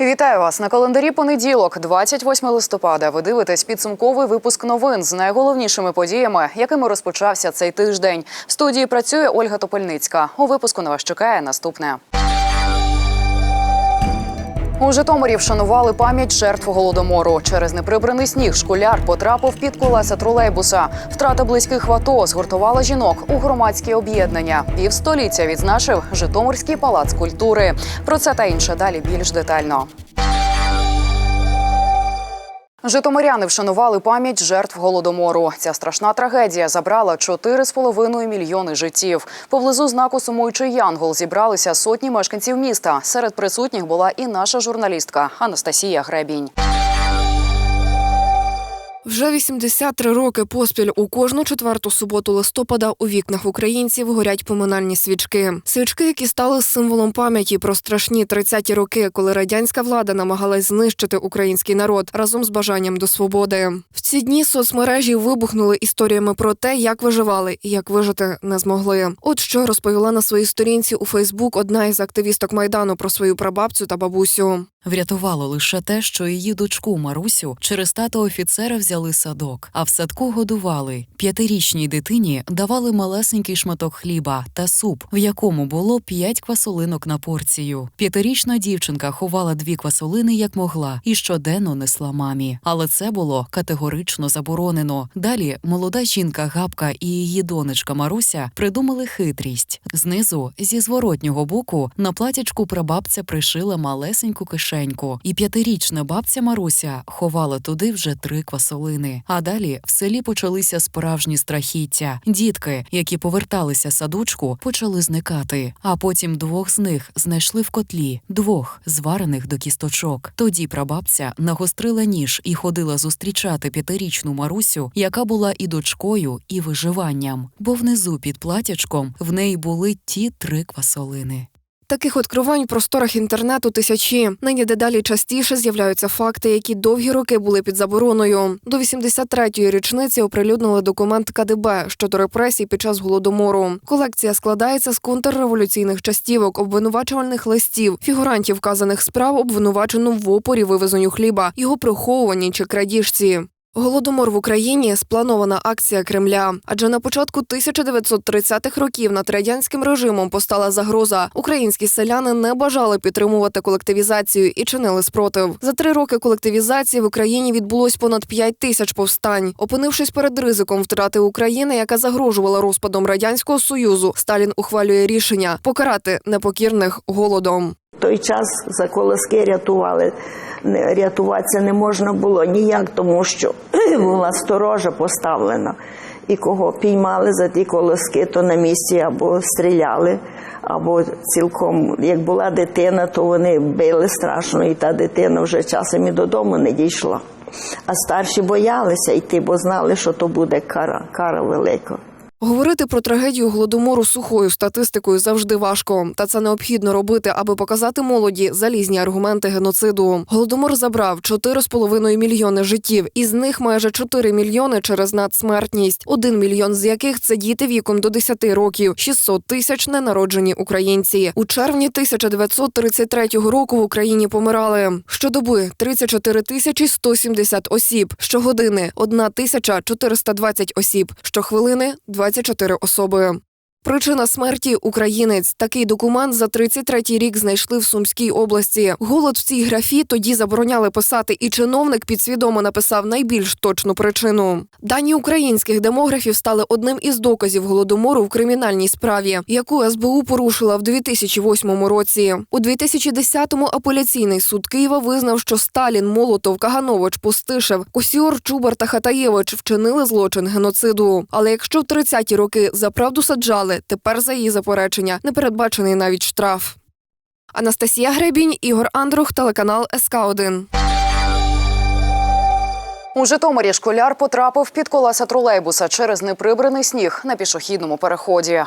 Вітаю вас на календарі. Понеділок, 28 листопада. Ви дивитесь підсумковий випуск новин з найголовнішими подіями, якими розпочався цей тиждень. В студії працює Ольга Топольницька. У випуску на вас чекає наступне. У Житомирі вшанували пам'ять жертв голодомору. Через неприбраний сніг школяр потрапив під колеса тролейбуса. Втрата близьких в АТО згуртувала жінок у громадські об'єднання. Півстоліття відзначив Житомирський палац культури. Про це та інше далі більш детально. Житомиряни вшанували пам'ять жертв голодомору. Ця страшна трагедія забрала 4,5 мільйони життів. Поблизу знаку сумуючий Янгол зібралися сотні мешканців міста. Серед присутніх була і наша журналістка Анастасія Гребінь. Вже 83 роки поспіль у кожну четверту суботу листопада у вікнах українців горять поминальні свічки. Свічки, які стали символом пам'яті про страшні 30-ті роки, коли радянська влада намагалась знищити український народ разом з бажанням до свободи. В ці дні соцмережі вибухнули історіями про те, як виживали і як вижити не змогли. От що розповіла на своїй сторінці у Фейсбук одна із активісток майдану про свою прабабцю та бабусю. Врятувало лише те, що її дочку Марусю через тата офіцера взяли садок, а в садку годували. П'ятирічній дитині давали малесенький шматок хліба та суп, в якому було п'ять квасолинок на порцію. П'ятирічна дівчинка ховала дві квасолини як могла і щоденно несла мамі. Але це було категорично заборонено. Далі молода жінка Габка і її донечка Маруся придумали хитрість. Знизу, зі зворотнього боку, на платячку прабабця пришила малесеньку кишеньку, і п'ятирічна бабця Маруся ховала туди вже три квасолини. А далі в селі почалися справжні страхіття. Дітки, які поверталися садочку, почали зникати. А потім двох з них знайшли в котлі, двох зварених до кісточок. Тоді прабабця нагострила ніж і ходила зустрічати п'ятирічну Марусю, яка була і дочкою, і виживанням. Бо внизу під платячком в неї були ті три квасолини. Таких откровень в просторах інтернету тисячі. Нині дедалі частіше з'являються факти, які довгі роки були під забороною. До 83-ї річниці оприлюднили документ КДБ щодо репресій під час голодомору. Колекція складається з контрреволюційних частівок, обвинувачувальних листів, фігурантів вказаних справ обвинувачено в опорі вивезенню хліба, його приховуванні чи крадіжці. Голодомор в Україні спланована акція Кремля. Адже на початку 1930-х років над радянським режимом постала загроза. Українські селяни не бажали підтримувати колективізацію і чинили спротив. За три роки колективізації в Україні відбулось понад 5 тисяч повстань. Опинившись перед ризиком втрати України, яка загрожувала розпадом радянського союзу, Сталін ухвалює рішення покарати непокірних голодом. Той час за колоски рятували. Рятуватися не можна було ніяк, тому що була сторожа поставлена. І кого піймали за ті колоски, то на місці або стріляли, або цілком, як була дитина, то вони били страшно, і та дитина вже часом і додому не дійшла. А старші боялися йти, бо знали, що то буде кара, кара велика. Говорити про трагедію голодомору сухою статистикою завжди важко, та це необхідно робити, аби показати молоді залізні аргументи геноциду. Голодомор забрав 4,5 мільйони життів, із них майже 4 мільйони через надсмертність, 1 мільйон з яких це діти віком до 10 років, 600 тисяч ненароджені українці. У червні 1933 року в Україні помирали щодоби 34 тисячі 170 осіб, щогодини 1 тисяча 420 осіб, щохвилини 24 особи. Причина смерті українець. Такий документ за 33-й рік знайшли в Сумській області. Голод в цій графі тоді забороняли писати, і чиновник підсвідомо написав найбільш точну причину. Дані українських демографів стали одним із доказів голодомору в кримінальній справі, яку СБУ порушила в 2008 році. У 2010-му апеляційний суд Києва визнав, що Сталін, Молотов, Каганович, Пустишев, Косіор, Чубар та Хатаєвич вчинили злочин геноциду. Але якщо в 30-ті роки за правду саджали, тепер за її заперечення не передбачений навіть штраф. Анастасія Гребінь, Ігор Андрух, телеканал СК 1 У Житомирі школяр потрапив під колеса тролейбуса через неприбраний сніг на пішохідному переході.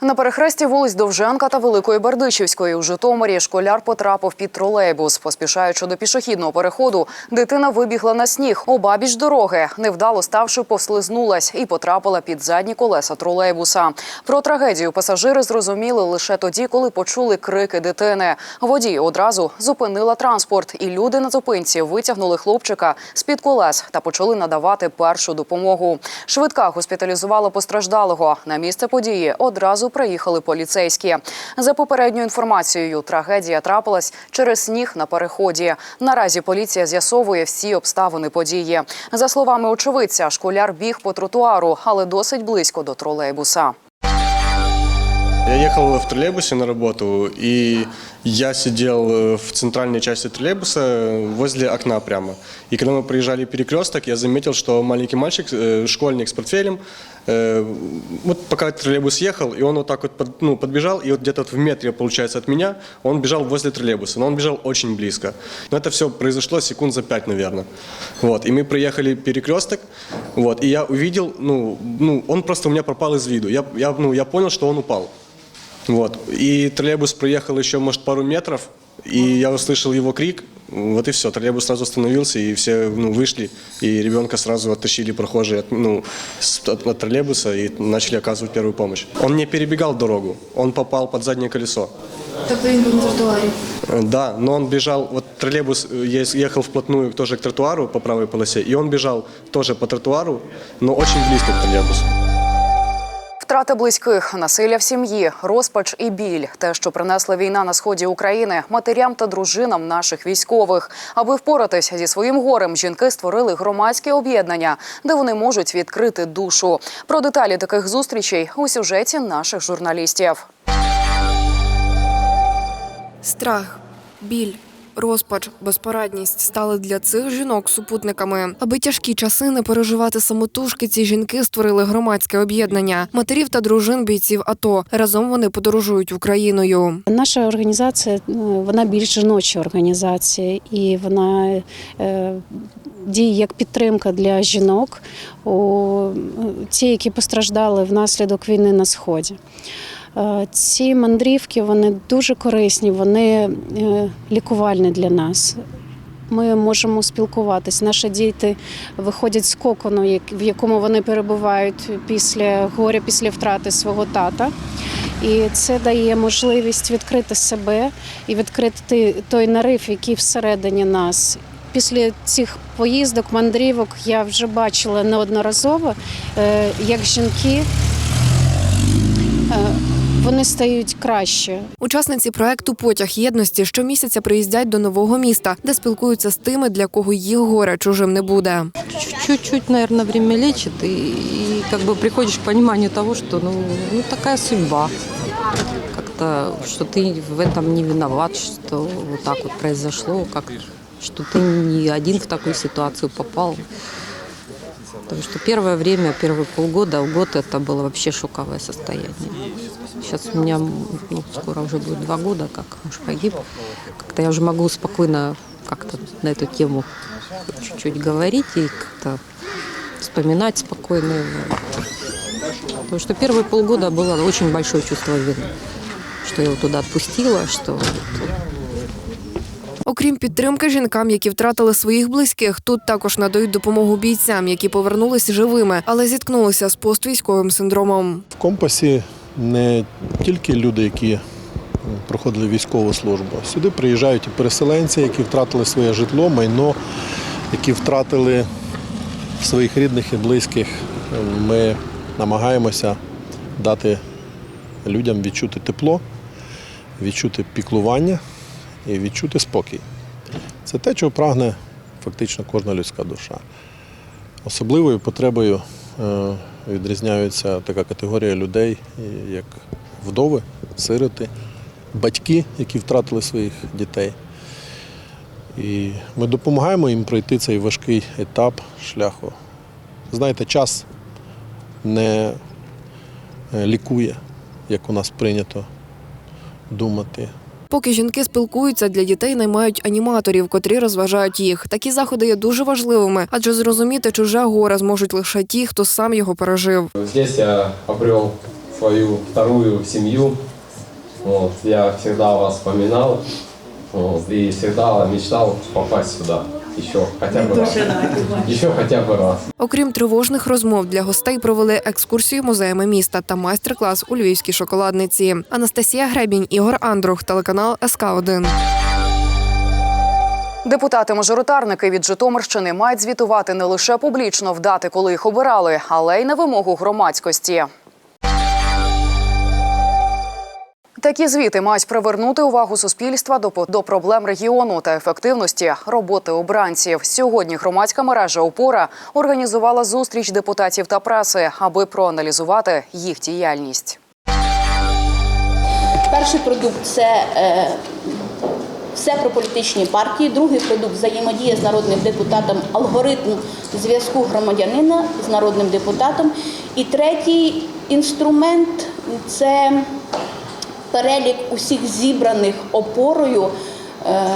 На перехресті вулиць Довженка та Великої Бердичівської у Житомирі школяр потрапив під тролейбус. Поспішаючи до пішохідного переходу, дитина вибігла на сніг. Обабіч дороги, невдало ставши, повслизнулась і потрапила під задні колеса тролейбуса. Про трагедію пасажири зрозуміли лише тоді, коли почули крики дитини. Водій одразу зупинила транспорт, і люди на зупинці витягнули хлопчика з-під колес та почали надавати першу допомогу. Швидка госпіталізувала постраждалого. На місце події одразу приїхали поліцейські. За попередньою інформацією, трагедія трапилась через сніг на переході. Наразі поліція з'ясовує всі обставини події. За словами очевидця, школяр біг по тротуару, але досить близько до тролейбуса. Я ехал в троллейбусе на работу, и я сидел э, в центральной части троллейбуса э, возле окна прямо. И когда мы проезжали перекресток, я заметил, что маленький мальчик, э, школьник с портфелем, э, вот пока троллейбус ехал, и он вот так вот под- ну, подбежал, и вот где-то вот в метре, получается, от меня, он бежал возле троллейбуса, но он бежал очень близко. Но это все произошло секунд за пять, наверное. Вот, и мы проехали перекресток, вот, и я увидел, ну, ну он просто у меня пропал из виду. Я, я, ну, я понял, что он упал. Вот. И троллейбус проехал еще, может, пару метров, и я услышал его крик. Вот и все. Троллейбус сразу остановился, и все ну, вышли, и ребенка сразу оттащили прохожие от, ну, с- от, от троллейбуса и начали оказывать первую помощь. Он не перебегал дорогу, он попал под заднее колесо. Тобто він був на тротуарі. Э, Да, но он бежал, вот троллейбус э, ес- ехал вплотную тоже к тротуару по правой полосе, и он бежал тоже по тротуару, но очень близко к троллейбусу. Втрати близьких, насилля в сім'ї, розпач і біль те, що принесла війна на сході України, матерям та дружинам наших військових. Аби впоратись зі своїм горем, жінки створили громадське об'єднання, де вони можуть відкрити душу. Про деталі таких зустрічей у сюжеті наших журналістів. Страх, біль. Розпач, безпорадність стали для цих жінок супутниками. Аби тяжкі часи не переживати самотужки, ці жінки створили громадське об'єднання матерів та дружин бійців АТО. Разом вони подорожують Україною. Наша організація е, вона більш жіноча організація, і вона е, діє як підтримка для жінок, у ті, які постраждали внаслідок війни на сході. Е, Ці мандрівки вони дуже корисні, вони е, лікувальні для нас. Ми можемо спілкуватись. Наші діти виходять з кокону, в якому вони перебувають після горя, після втрати свого тата. І це дає можливість відкрити себе і відкрити той нарив, який всередині нас. Після цих поїздок, мандрівок я вже бачила неодноразово, е, як жінки вони стають краще, Учасниці проекту Потяг єдності щомісяця приїздять до нового міста, де спілкуються з тими, для кого їх горе чужим не буде. чуть-чуть, наверное, время лечит, и, и как бы приходишь к пониманию того, что ну, ну такая судьба. Как-то, что ты в этом не виноват, что вот так вот произошло, как, что ты не один в такую ситуацию попал. Потому что первое время, первые полгода, год это было вообще шоковое состояние. Сейчас у меня ну, скоро уже будет два года, как муж погиб. Как-то я уже могу спокойно как-то на эту тему чуть-чуть говорить и как-то вспоминать спокойно его. Потому что первые полгода было очень большое чувство вины, что я его туда отпустила, что Окрім підтримки жінкам, які втратили своїх близьких, тут також надають допомогу бійцям, які повернулись живими, але зіткнулися з поствійськовим синдромом. В компасі не тільки люди, які проходили військову службу. Сюди приїжджають і переселенці, які втратили своє житло, майно, які втратили своїх рідних і близьких. Ми намагаємося дати людям відчути тепло, відчути піклування і відчути спокій. Це те, чого прагне фактично кожна людська душа. Особливою потребою відрізняється така категорія людей, як вдови, сироти, батьки, які втратили своїх дітей. І ми допомагаємо їм пройти цей важкий етап шляху. Знаєте, час не е, лікує, як у нас прийнято думати. Поки жінки спілкуються, для дітей наймають аніматорів, котрі розважають їх. Такі заходи є дуже важливими, адже зрозуміти чуже горе зможуть лише ті, хто сам його пережив. Здесь я обрел свою вторую сім'ю. Я завжди вас пам'ятав і завжди мечтав попасть сюда. Еще хотя бы раз. Еще хотя бы раз. Окрім тривожних розмов для гостей провели екскурсію музеями міста та майстер-клас у львівській шоколадниці. Анастасія Гребінь, Ігор Андрух, телеканал СК 1 Депутати-мажоритарники від Житомирщини мають звітувати не лише публічно в дати, коли їх обирали, але й на вимогу громадськості. Такі звіти мають привернути увагу суспільства до, до проблем регіону та ефективності роботи обранців. Сьогодні громадська мережа Опора організувала зустріч депутатів та преси, аби проаналізувати їх діяльність. Перший продукт це е, все про політичні партії. Другий продукт взаємодія з народним депутатом, алгоритм зв'язку громадянина з народним депутатом. І третій інструмент це перелік усіх зібраних опорою е,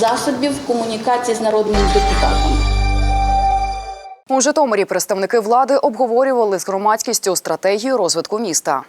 засобів комунікації з народним депутатом. У Житомирі представники влади обговорювали з громадськістю стратегію розвитку міста.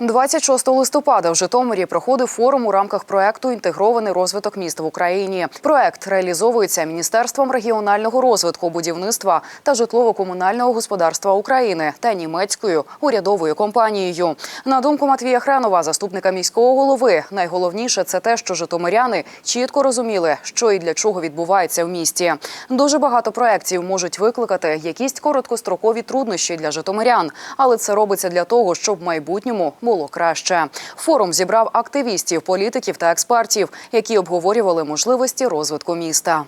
26 листопада в Житомирі проходив форум у рамках проекту Інтегрований розвиток міст в Україні. Проект реалізовується Міністерством регіонального розвитку, будівництва та житлово-комунального господарства України та німецькою урядовою компанією. На думку Матвія Хренова, заступника міського голови, найголовніше це те, що житомиряни чітко розуміли, що і для чого відбувається в місті. Дуже багато проєктів можуть викликати якісь короткострокові труднощі для житомирян, але це робиться для того, щоб в майбутньому було краще. Форум зібрав активістів, політиків та експертів, які обговорювали можливості розвитку міста.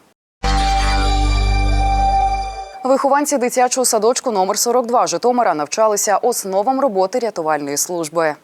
Вихованці дитячого садочку номер 42 Житомира навчалися основам роботи рятувальної служби.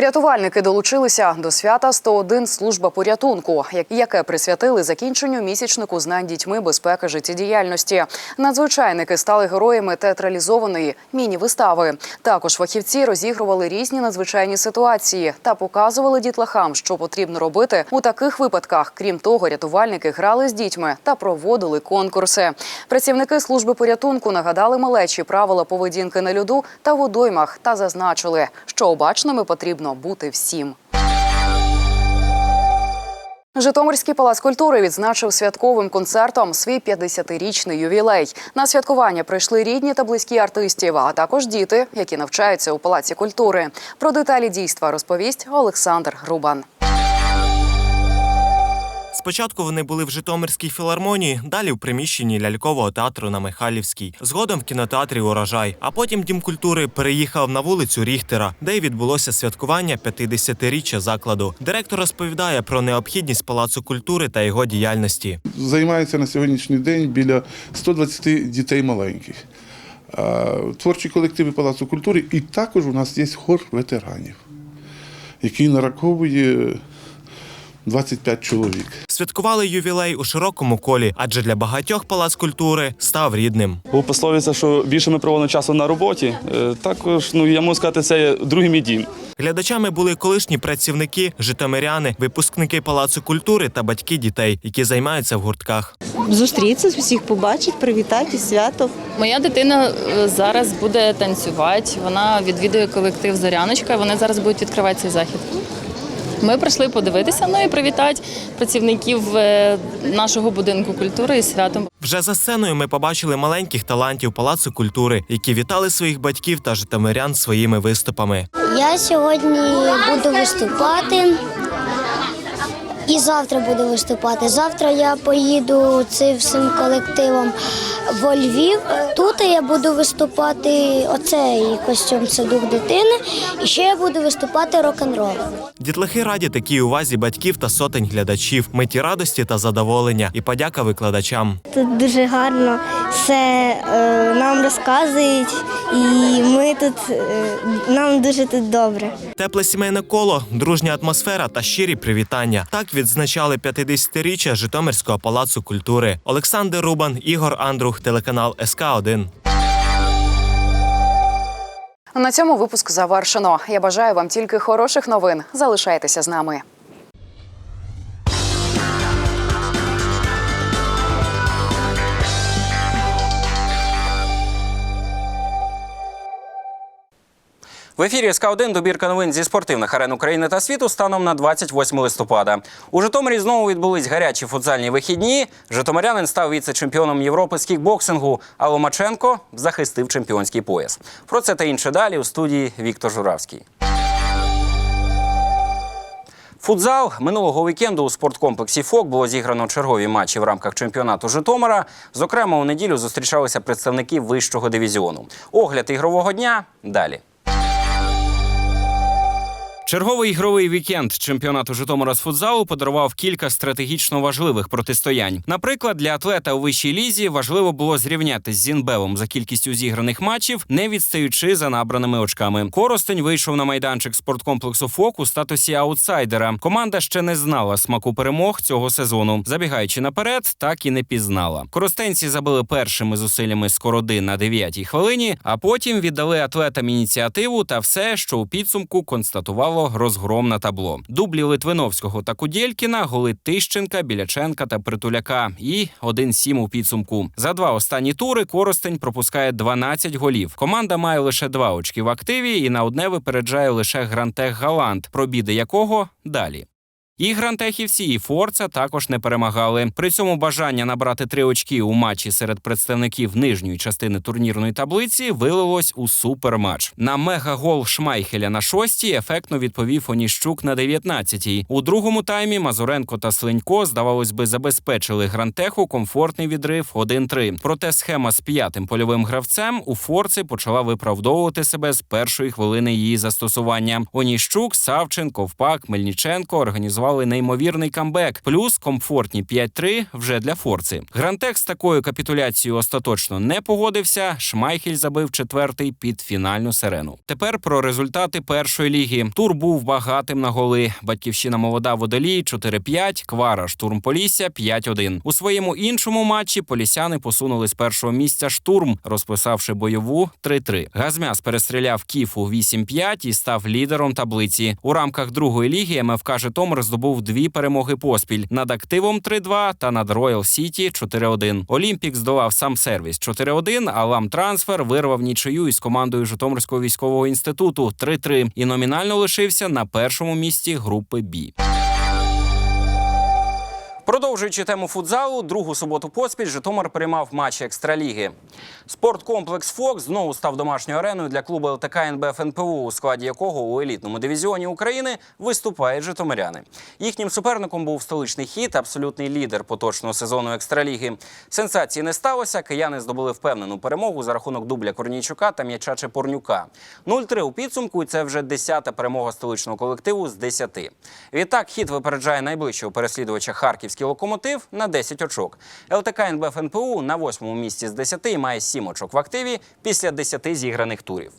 Рятувальники долучилися до свята 101 служба порятунку, яке присвятили закінченню місячнику знань дітьми безпеки життєдіяльності. Надзвичайники стали героями театралізованої міні-вистави. Також фахівці розігрували різні надзвичайні ситуації та показували дітлахам, що потрібно робити у таких випадках. Крім того, рятувальники грали з дітьми та проводили конкурси. Працівники служби порятунку нагадали малечі правила поведінки на льоду та водоймах та зазначили, що обачними потрібно бути всім. Житомирський палац культури відзначив святковим концертом свій 50-річний ювілей. На святкування прийшли рідні та близькі артистів, а також діти, які навчаються у палаці культури. Про деталі дійства розповість Олександр Грубан. Спочатку вони були в Житомирській філармонії, далі в приміщенні лялькового театру на Михайлівській, згодом в кінотеатрі Урожай. А потім дім культури переїхав на вулицю Ріхтера, де й відбулося святкування 50-річчя закладу. Директор розповідає про необхідність палацу культури та його діяльності. Займається на сьогоднішній день біля 120 дітей маленьких. Творчі колективи Палацу культури, і також у нас є хор ветеранів, який нараховує 25 чоловік. Святкували ювілей у широкому колі, адже для багатьох палац культури став рідним. Був пословиця, що більше ми проводимо часу на роботі. Е, Також, ну я можу сказати, це другий мій дім. Глядачами були колишні працівники, житомиряни, випускники палацу культури та батьки дітей, які займаються в гуртках. Зустрітися, всіх побачити, привітати свято. Моя дитина е, зараз буде танцювати. Вона відвідує колектив Зоряночка. Вони зараз будуть відкривати цей захід. Ми прийшли подивитися, ну і привітати працівників е, нашого будинку культури із святом. Вже за сценою ми побачили маленьких талантів палацу культури, які вітали своїх батьків та житомирян своїми виступами. Я сьогодні буду виступати і завтра буду виступати. Завтра я поїду цим всім колективом во Львів. Тут я буду виступати оцей костюм це дух дитини. І ще я буду виступати рок-н-рол. Дітлахи раді такій увазі батьків та сотень глядачів, миті радості та задоволення і подяка викладачам. Тут дуже гарно все е, нам розказують, і ми тут е, нам дуже тут добре. Тепле сімейне коло, дружня атмосфера та щирі привітання. Так відзначали 50-річчя Житомирського палацу культури. Олександр Рубан, Ігор Андрух, телеканал СК 1 На цьому випуск завершено. Я бажаю вам тільки хороших новин. Залишайтеся з нами. В ефірі СК 1 добірка новин зі спортивних арен України та світу станом на 28 листопада. У Житомирі знову відбулись гарячі футзальні вихідні. Житомирянин став віце-чемпіоном Європи з кікбоксингу, а Ломаченко захистив чемпіонський пояс. Про це та інше далі у студії Віктор Журавський. Футзал минулого вікенду у спорткомплексі ФОК було зіграно чергові матчі в рамках чемпіонату Житомира. Зокрема, у неділю зустрічалися представники вищого дивізіону. Огляд ігрового дня далі. Черговий ігровий вікенд чемпіонату Житомира з футзалу подарував кілька стратегічно важливих протистоянь. Наприклад, для атлета у вищій лізі важливо було зрівнятись з Зінбевом за кількістю зіграних матчів, не відстаючи за набраними очками. Коростень вийшов на майданчик спорткомплексу ФОК у статусі аутсайдера. Команда ще не знала смаку перемог цього сезону. Забігаючи наперед, так і не пізнала. Коростенці забили першими зусиллями скороди на 9-й хвилині, а потім віддали атлетам ініціативу та все, що у підсумку констатувало розгром на табло. Дублі Литвиновського та Кудєлькіна, голи Тищенка, Біляченка та Притуляка і 1-7 у підсумку. За два останні тури Коростень пропускає 12 голів. Команда має лише два очки в активі і на одне випереджає лише Грантех Галант, про біди якого далі. І грантехівці, і Форца також не перемагали. При цьому бажання набрати три очки у матчі серед представників нижньої частини турнірної таблиці вилилось у суперматч. На мегагол Шмайхеля на шостій ефектно відповів Оніщук на 19-й. У другому таймі Мазуренко та Слинько, здавалось би, забезпечили грантеху комфортний відрив 1-3. Проте схема з п'ятим польовим гравцем у Форці почала виправдовувати себе з першої хвилини її застосування. Оніщук, Савченко, Ковпак, Мельниченко організували неймовірний камбек, плюс комфортні 5-3 вже для Форци. Грантех з такою капітуляцією остаточно не погодився. Шмайхель забив четвертий під фінальну сирену. Тепер про результати першої ліги. Тур був багатим на голи. Батьківщина молода водолій 4-5, Квара штурм Полісся 5-1. У своєму іншому матчі полісяни посунули з першого місця штурм, розписавши бойову 3-3. Газмяс перестріляв Кіфу 8-5 і став лідером таблиці. У рамках другої ліги МФК Житомир здобув дві перемоги поспіль над активом 3-2 та над Роял Сіті 4-1. Олімпік здолав сам сервіс 4-1, а Лам Трансфер вирвав нічию із командою Житомирського військового інституту 3-3 і номінально лишився на першому місці групи Бі. Продовжуючи тему футзалу, другу суботу поспіль Житомир приймав матчі екстраліги. Спорткомплекс Фокс знову став домашньою ареною для клубу ЛТК НБ ФНПУ, у складі якого у елітному дивізіоні України виступають житомиряни. Їхнім суперником був столичний хіт, абсолютний лідер поточного сезону екстраліги. Сенсації не сталося. Кияни здобули впевнену перемогу за рахунок дубля Корнійчука та м'яча Чепурнюка. 0-3 у підсумку, і це вже десята перемога столичного колективу з 10. Відтак хіт випереджає найближчого переслідувача Харківський локомотив на 10 очок. ЛТК НБ на восьмому місці з 10 і має 7 очок в активі після 10 зіграних турів.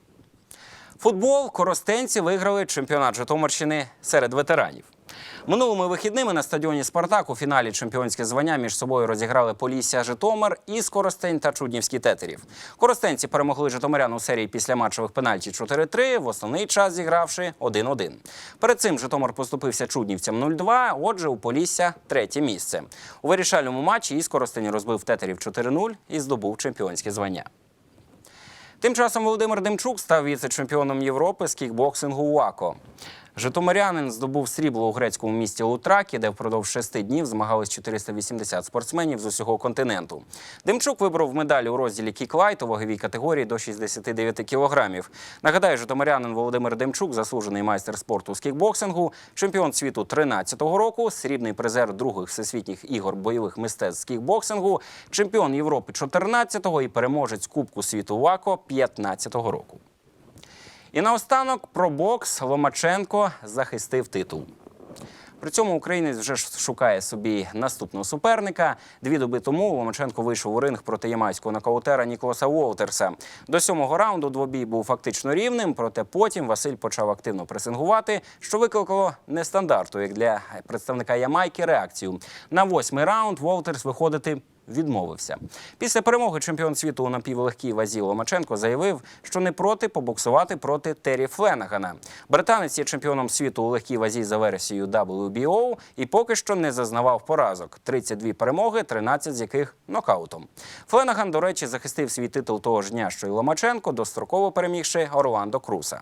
Футбол коростенці виграли чемпіонат Житомирщини серед ветеранів. Минулими вихідними на стадіоні Спартак у фіналі чемпіонське звання між собою розіграли Полісся Житомир і Коростень та Чуднівський тетерів. Коростенці перемогли Житомирян у серії після матчевих пенальті 4-3, в основний час зігравши 1-1. Перед цим Житомир поступився Чуднівцям 0-2, отже, у Полісся третє місце. У вирішальному матчі із Коростень розбив тетерів 4-0 і здобув чемпіонське звання. Тим часом Володимир Демчук став віце-чемпіоном Європи з кікбоксингу УАКО. Житомирянин здобув срібло у грецькому місті Лутракі, де впродовж шести днів змагались 480 спортсменів з усього континенту. Демчук вибрав медаль у розділі кіклайт у ваговій категорії до 69 кілограмів. Нагадаю, житомирянин Володимир Демчук, заслужений майстер спорту з кікбоксингу, чемпіон світу 13-го року, срібний призер других всесвітніх ігор бойових мистецтв з кікбоксингу, чемпіон Європи 14-го і переможець Кубку світу ВАКО 15-го року. І наостанок про бокс Ломаченко захистив титул. При цьому українець вже шукає собі наступного суперника. Дві доби тому Ломаченко вийшов у ринг проти ямайського нокаутера Ніколаса Уолтерса. До сьомого раунду двобій був фактично рівним, проте потім Василь почав активно пресингувати, що викликало нестандарту, як для представника Ямайки, реакцію. На восьмий раунд Уолтерс виходити відмовився. Після перемоги чемпіон світу у напівлегкій вазі Ломаченко заявив, що не проти побоксувати проти Террі Фленагана. Британець є чемпіоном світу у легкій вазі за версією WBO і поки що не зазнавав поразок. 32 перемоги, 13 з яких нокаутом. Фленаган, до речі, захистив свій титул того ж дня, що й Ломаченко, достроково перемігши Орландо Круса.